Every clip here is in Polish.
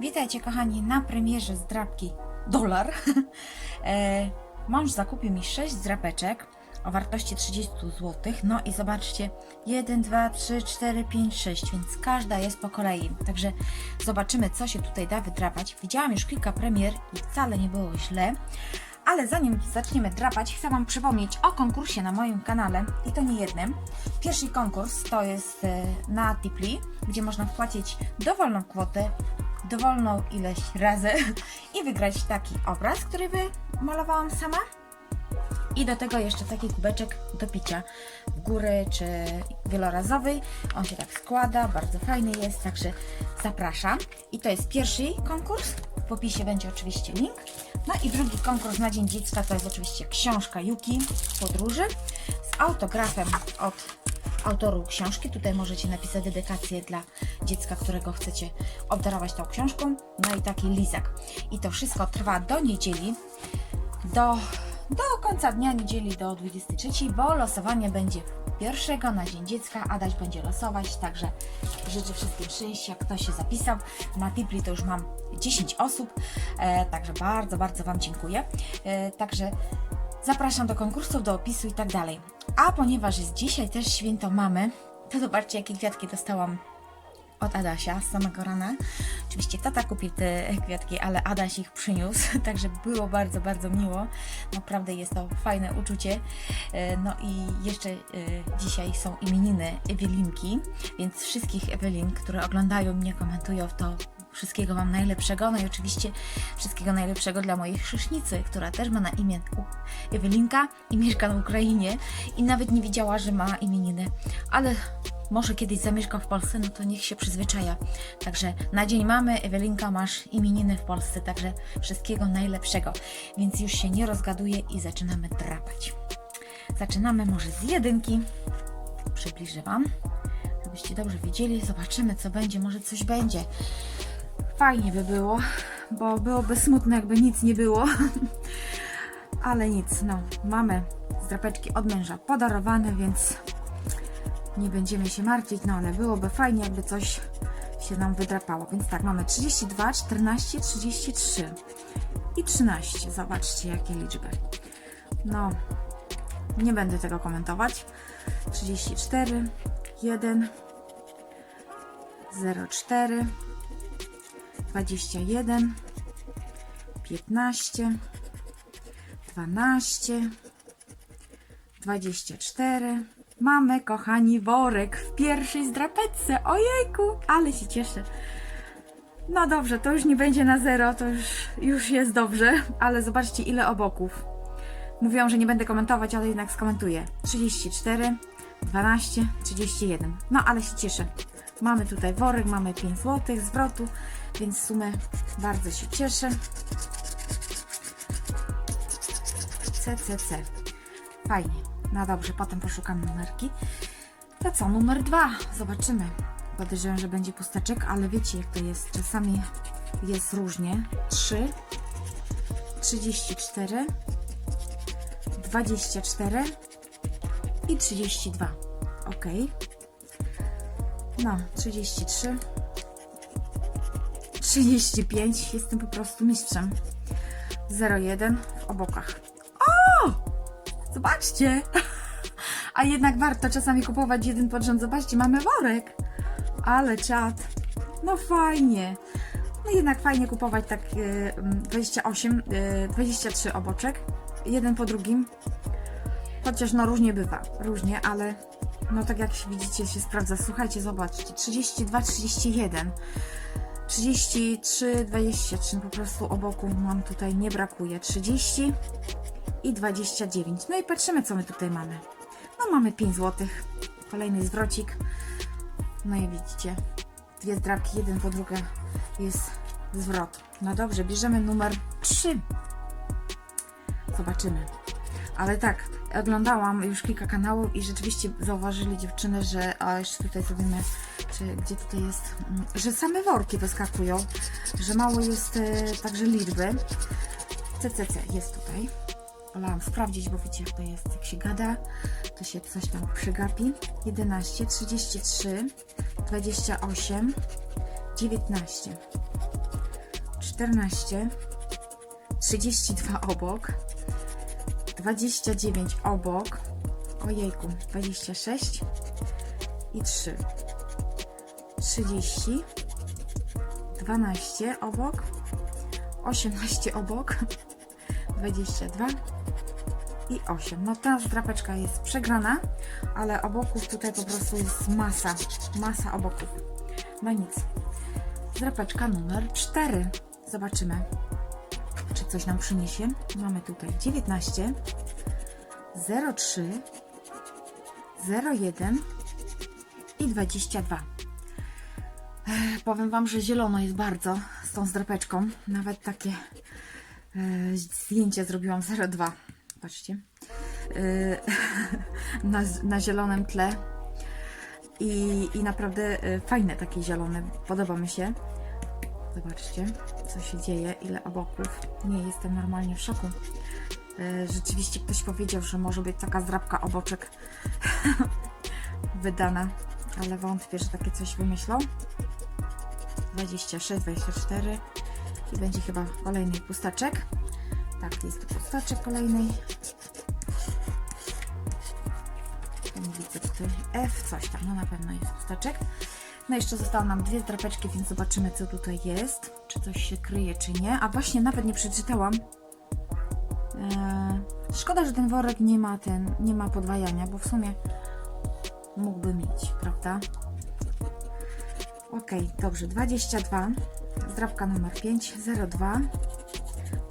Witajcie kochani na premierze zdrabki dolar. e, mąż zakupił mi 6 zdrapeczek o wartości 30 zł. No i zobaczcie, 1, 2, 3, 4, 5, 6, więc każda jest po kolei. Także zobaczymy, co się tutaj da wydrapać. Widziałam już kilka premier i wcale nie było źle. Ale zanim zaczniemy drapać, chcę Wam przypomnieć o konkursie na moim kanale i to nie jednym. Pierwszy konkurs to jest e, na Tipli, gdzie można wpłacić dowolną kwotę, dowolną ilość razy i wygrać taki obraz, który wymalowałam sama. I do tego jeszcze taki kubeczek do picia w góry czy wielorazowy. On się tak składa, bardzo fajny jest, także zapraszam. I to jest pierwszy konkurs. W opisie będzie oczywiście link. No i drugi konkurs na Dzień Dziecka to jest oczywiście książka Yuki Podróży z autografem od autoru książki. Tutaj możecie napisać dedykację dla dziecka, którego chcecie obdarować tą książką. No i taki lizak. I to wszystko trwa do niedzieli, do, do końca dnia niedzieli do 23, bo losowanie będzie pierwszego na Dzień Dziecka. Adaś będzie losować, także życzę wszystkim szczęścia, kto się zapisał. Na Tipli to już mam 10 osób, e, także bardzo, bardzo Wam dziękuję. E, także zapraszam do konkursów, do opisu i tak dalej. A ponieważ jest dzisiaj też święto mamy, to zobaczcie, jakie kwiatki dostałam od Adasia z samego rana. Oczywiście tata kupił te kwiatki, ale Adaś ich przyniósł, także było bardzo, bardzo miło. Naprawdę jest to fajne uczucie. E, No i jeszcze e, dzisiaj są imieniny Ewelinki, więc wszystkich Ewelin, które oglądają mnie, komentują to Wszystkiego Wam najlepszego, no i oczywiście wszystkiego najlepszego dla mojej chrześnicy, która też ma na imię Ewelinka i mieszka na Ukrainie i nawet nie wiedziała, że ma imieniny, ale może kiedyś zamieszka w Polsce, no to niech się przyzwyczaja. Także na dzień mamy, Ewelinka, masz imieniny w Polsce, także wszystkiego najlepszego. Więc już się nie rozgaduję i zaczynamy drapać. Zaczynamy może z jedynki. Przybliżę Wam, żebyście dobrze widzieli. Zobaczymy, co będzie. Może coś będzie. Fajnie by było, bo byłoby smutno, jakby nic nie było. Ale nic, no, mamy zdrapeczki od męża podarowane, więc nie będziemy się martwić, no ale byłoby fajnie, jakby coś się nam wydrapało. Więc tak, mamy 32, 14, 33 i 13. Zobaczcie, jakie liczby. No, nie będę tego komentować. 34, 1, 04, 21, 15, 12, 24. Mamy, kochani, worek w pierwszej zdrapeczce. Ojejku, ale się cieszę. No dobrze, to już nie będzie na zero, to już, już jest dobrze, ale zobaczcie ile oboków. Mówiłam, że nie będę komentować, ale jednak skomentuję. 34, 12, 31. No ale się cieszę. Mamy tutaj worek, mamy 5 zł zwrotu, więc w sumie bardzo się cieszę. CCC. Fajnie. No dobrze, potem poszukam numerki. To co, numer dwa. Zobaczymy. Podejrzewam, że będzie pusteczek, ale wiecie jak to jest. Czasami jest różnie. 3, 34, 24 i 32. Ok. No, 33, 35. Jestem po prostu mistrzem. 01 w obokach. O! Zobaczcie! A jednak warto czasami kupować jeden pod rząd. Zobaczcie, mamy worek. Ale czad. No fajnie. No jednak fajnie kupować tak e, mm, 28, e, 23 oboczek. Jeden po drugim. Chociaż no różnie bywa. Różnie, ale no tak jak widzicie się sprawdza. Słuchajcie, zobaczcie. 32, 31. 33, 23. Po prostu oboku mam tutaj nie brakuje. 30 i 29. No i patrzymy, co my tutaj mamy. No mamy 5 zł. Kolejny zwrocik. No i widzicie, dwie zdrabki, jeden po drugie jest zwrot. No dobrze, bierzemy numer 3. Zobaczymy. Ale tak, oglądałam już kilka kanałów i rzeczywiście zauważyli dziewczyny, że a jeszcze tutaj zrobimy, czy gdzie tutaj jest, mm, że same worki wyskakują, że mało jest e, także liczby. CCC jest tutaj. Wolałam sprawdzić, bo wiecie jak to jest, jak się gada, to się coś tam przygapi. 11, 33, 28, 19. 14, 32 obok, 29 obok, ojejku, 26 i 3, 30, 12 obok, 18 obok, 22 i 8. No ta drapeczka jest przegrana, ale oboków tutaj po prostu jest masa, masa oboków. No nic. Drapeczka numer 4. Zobaczymy, czy coś nam przyniesie. Mamy tutaj 19, 03, 01 i 22. Ech, powiem Wam, że zielono jest bardzo z tą zdrapeczką. Nawet takie e, zdjęcie zrobiłam 02. Patrzcie. E, na, na zielonym tle. I, I naprawdę e, fajne takie zielone. Podoba mi się. Zobaczcie, co się dzieje, ile oboków. Nie jestem normalnie w szoku. E, Rzeczywiście ktoś powiedział, że może być taka zdrabka oboczek wydana, ale wątpię, że takie coś wymyślą. 26, 24 i będzie chyba kolejny pustaczek. Tak, jest tu pustaczek kolejny. Ja nie widzę tutaj F, coś tam, no na pewno jest pustaczek. No jeszcze zostały nam dwie drapeczki, więc zobaczymy co tutaj jest. Czy coś się kryje, czy nie. A właśnie nawet nie przeczytałam. Eee, szkoda, że ten worek nie ma ten, nie ma podwajania, bo w sumie mógłby mieć, prawda? Ok, dobrze, 22, zdrabka numer 5, 02,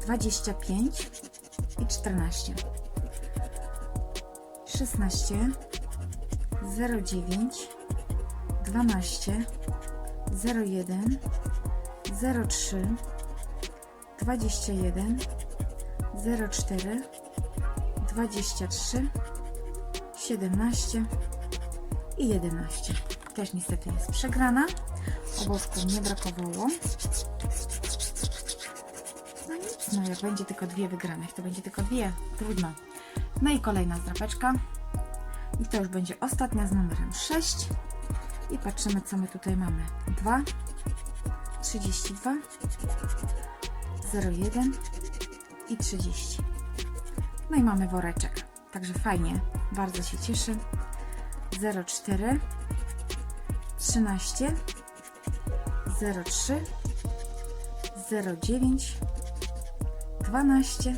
25 i 14. 16, 09, 12, 01, 03, 21, 04, 23, 17 i 11. Też niestety jest przegrana. Obożku nie brakowało. No nic, no jak będzie tylko dwie wygrane, to będzie tylko dwie. Trudno. No i kolejna zdrapeczka. I to już będzie ostatnia z numerem 6. I patrzymy, co my tutaj mamy. 2, 32, 01 i 30. No i mamy woreczek. Także fajnie. Bardzo się cieszę. 04, 13, 03, 09, 12,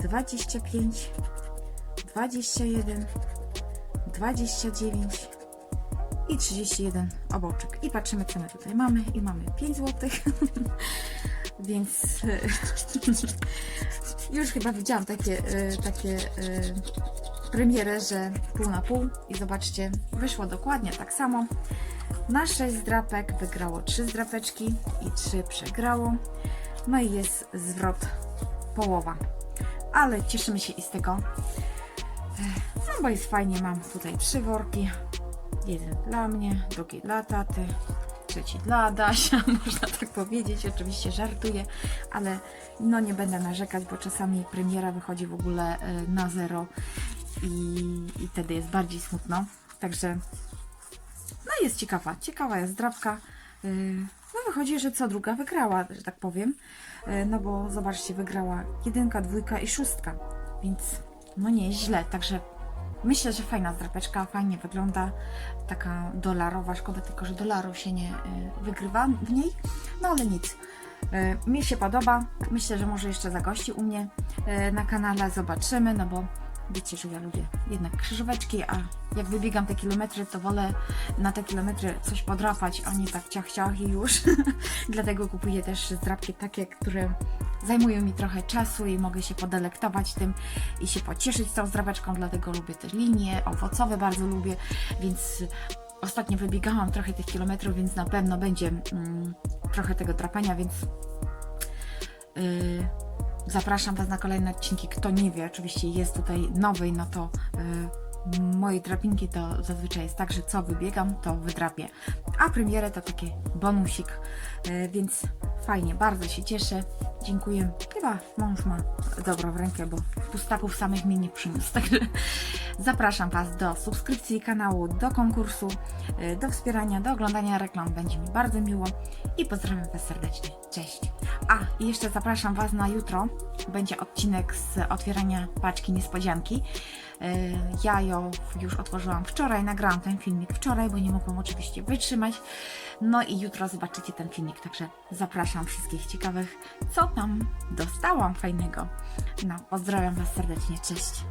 25, 21, 29 i 31 oboczek. I patrzymy, co my tutaj mamy. I mamy 5 zł. Więc e, już chyba widziałam takie, e, takie e, premierę, że pół na pół. I zobaczcie, wyszło dokładnie tak samo. Na 6 zdrapek wygrało 3 zdrapeczki i 3 przegrało. No i jest zwrot połowa. Ale cieszymy się i z tego. No bo jest fajnie, mam tutaj trzy worki. Jeden dla mnie, drugi dla taty, trzeci dla Adasia, można tak powiedzieć. Oczywiście żartuję, ale no nie będę narzekać, bo czasami premiera wychodzi w ogóle e, na zero i, i wtedy jest bardziej smutno. Także no jest ciekawa, ciekawa jest drapka. Yy, No wychodzi, że co druga wygrała, że tak powiem. Yy, No bo zobaczcie, wygrała jedynka, dwójka i szóstka, więc no nie jest źle. Także myślę, że fajna drapeczka, fajnie wygląda. Taka dolarowa, szkoda tylko, że dolarów się nie yy, wygrywa w niej. No ale nic. Yy, Mi się podoba. Myślę, że może jeszcze zagości u mnie yy, na kanale. Zobaczymy, no bo wiecie, że ja lubię jednak krzyżóweczki, a jak wybiegam te kilometry, to wolę na te kilometry coś podrapać, a nie tak ciach ciach i już. Dlatego kupuję też zdrapki takie, które zajmują mi trochę czasu i mogę się podelektować tym i się pocieszyć tą zdrapeczką, dlatego lubię te linie, owocowe bardzo lubię, więc ostatnio wybiegałam trochę tych kilometrów, więc na pewno będzie mm, trochę tego drapania, więc Yy, zapraszam Was na kolejne odcinki. Kto nie wie, oczywiście jest tutaj nowy, no to yy, moje drapinki to zazwyczaj jest tak, że co wybiegam, to wydrapię. A premierę to taki bonusik, yy, więc fajnie, bardzo się cieszę. Dziękuję chyba mąż ma dobro w rękę, bo pustaków samych mi nie przyniósł. Także zapraszam Was do subskrypcji kanału, do konkursu, y, do wspierania, do oglądania reklam. Będzie mi bardzo miło i pozdrawiam Was serdecznie. Cześć! A, i jeszcze zapraszam Was na jutro. Będzie odcinek z otwierania paczki niespodzianki. Y, Ja ją już otworzyłam wczoraj, nagrałam ten filmik wczoraj, bo nie mogłam oczywiście wytrzymać. No i jutro zobaczycie ten filmik, także zapraszam wszystkich ciekawych, co tam dostałam fajnego. No, pozdrawiam Was serdecznie, cześć!